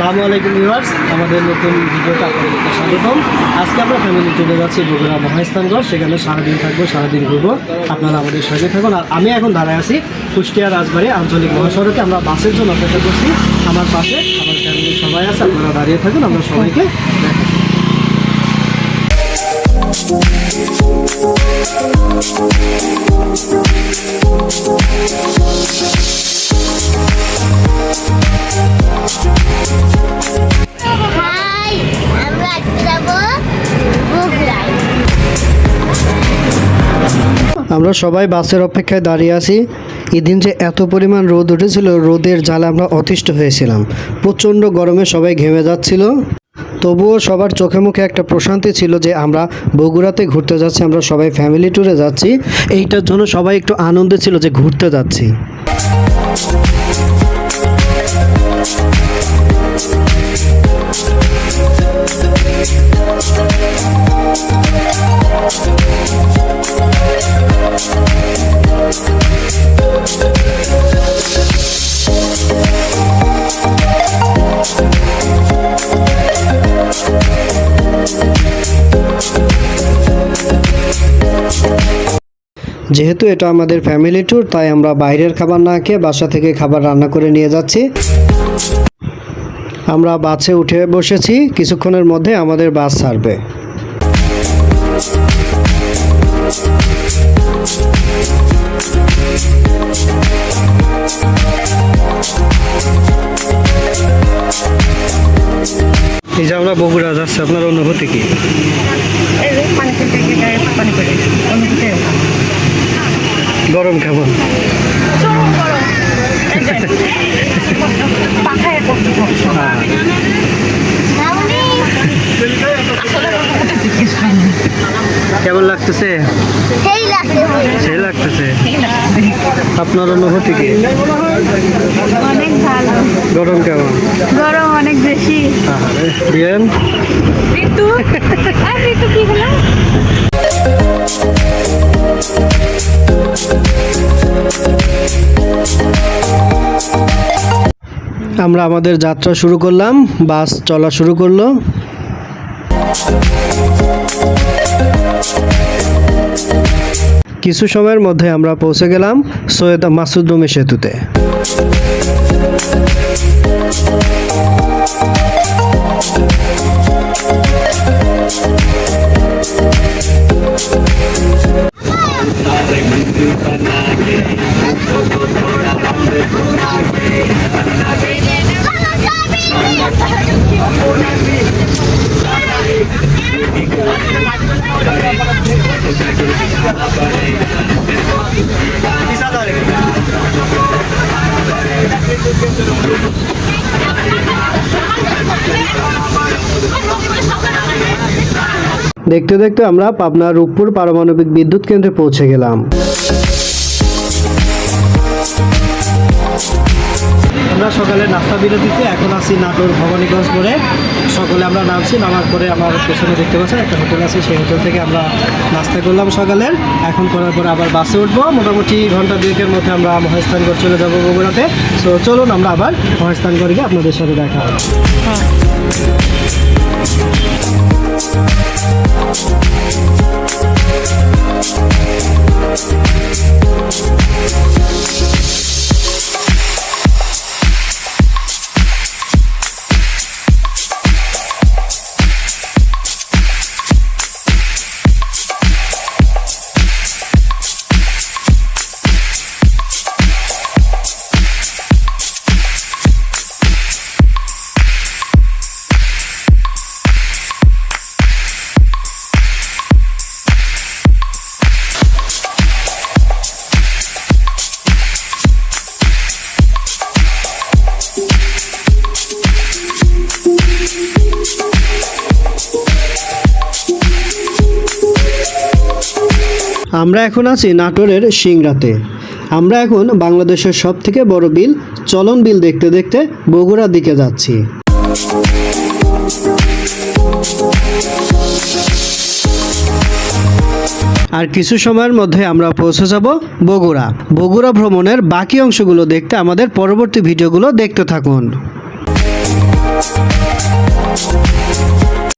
আসসালামু আলাইকুম ভিউয়ার্স, আমাদের নতুন ভিডিওটা আপনাদেরকে স্বাগতম। আজকে আমরা ফ্যামিলি চলে যাচ্ছি বগুড়া মহাস্থানগড়, সেখানে সারাদিন থাকব, সারাদিন ঘুরবো। আপনারা আমাদের সঙ্গে থাকুন। আর আমি এখন দাঁড়ায় আছি কুষ্টিয়া রাজবাড়ি আঞ্চলিক মহাসড়কে। আমরা বাসের জন্য অপেক্ষা করছি। আমার পাশে আমার ফ্যামিলির সবাই আছে, আপনারা দাঁড়িয়ে থাকুন, আমরা সবাইকে দেখাবো। আমরা সবাই বাসের অপেক্ষায় দাঁড়িয়ে আছি। এদিন যে এত পরিমাণ রোদ উঠেছিল, রোদের জ্বালা আমরা অতিষ্ঠ হয়েছিলাম। প্রচণ্ড গরমে সবাই ঘেমে যাচ্ছিল। তবুও সবার চোখে মুখে একটা প্রশান্তি ছিল যে আমরা বগুড়াতে ঘুরতে যাচ্ছি, আমরা সবাই ফ্যামিলি ট্যুরে যাচ্ছি। এইটার জন্য সবাই একটু আনন্দে ছিল যে ঘুরতে যাচ্ছি। যেহেতু এটা আমাদের ফ্যামিলি ট্যুর তাই আমরা বাইরের খাবার না খেয়ে বাসা থেকে খাবার রান্না করে নিয়ে যাচ্ছি। আমরা বাসে উঠে বসেছি কিছুক্ষণের মধ্যে আমাদের বাস ছাড়বে। এই যে আমরা বগুড়া যাচ্ছি আপনার অনুভূতি কি? পানি ফেলতে গিয়ে গায়ে পানি পড়ে অনুভূতি গরম কেমন কেমন লাগতেছে? সেই লাগতেছে। আপনার অনুভূতি কি? গরম কেমন? গরম অনেক বেশি ঋতু কি হলো? আমরা আমাদের যাত্রা শুরু করলাম, বাস চলা শুরু করল। কিছু সময়ের মধ্যে আমরা পৌঁছে গেলাম সৈয়দ মাসুদ রুমি সেতুতে। দেখতে দেখতে আমরা পাবনা রূপপুর পারমাণবিক বিদ্যুৎ কেন্দ্রে পৌঁছে গেলাম। আমরা সকালে নাস্তা বিরতিতে এখন আছি নাটোর ভবানীগঞ্জ মোড়ে। সকালে আমরা নামছি, নামার পরে আমার পেছনে দেখতে পাচ্ছেন একটা হোটেল আছে, সেই হোটেল থেকে আমরা নাস্তা করলাম সকালের এখন করার পরে আবার বাসে উঠবো। মোটামুটি ঘণ্টা দুয়েকের মধ্যে আমরা মহাস্থানগড় চলে যাব বগুড়াতে। তো চলুন আমরা আবার মহাস্থানগড় গিয়ে আপনাদের সাথে দেখা হবে। আমরা এখন আছি নাটোরের সিংড়াতে। আমরা এখন বাংলাদেশের সব থেকে বড় বিল, চলন বিল দেখতে দেখতে বগুড়ার দিকে যাচ্ছি। আর কিছু সময়ের মধ্যে আমরা পৌঁছে যাব বগুড়া। বগুড়া ভ্রমণের বাকি অংশগুলো দেখতে আমাদের পরবর্তী ভিডিওগুলো দেখতে থাকুন।